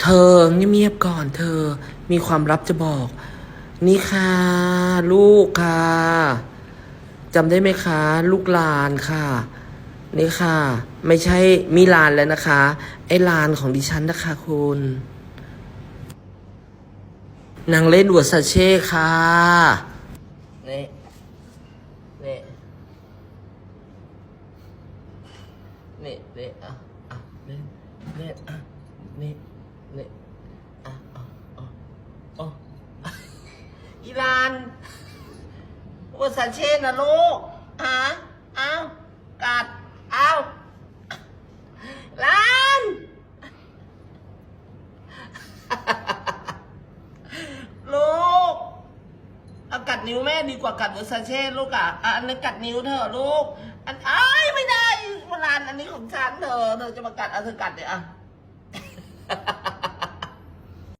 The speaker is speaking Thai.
เธอเงียบๆก่อนเธอมีความลับจะบอก นี่ค่ะ ลูกค่ะจำได้ไหมคะ ลูกลานค่ะ นี่ค่ะ ไม่ใช่มิลานแล้วนะคะ ไอ้ลานของดิฉันนะคะคุณนางเล่นวัวซาเช่ค่ะนี่นี่นี่นี่อะอะเล่นเล่นอะนี่ นี่อะอะอะอะอีลานวัวซาเช่นะลูกฮะอ้าวกัดอ้าวลานลูกเอากัดนิ้วแม่ดีกว่ากัดวอร์ซาเช่ลูกอะอันนี้กัดนิ้วเธอะลูก อันอ้ยไม่ได้โบราณอันนี้ของฉันเธอเธอจะมากัดเอาเธอกัดเดี๋ยวอะ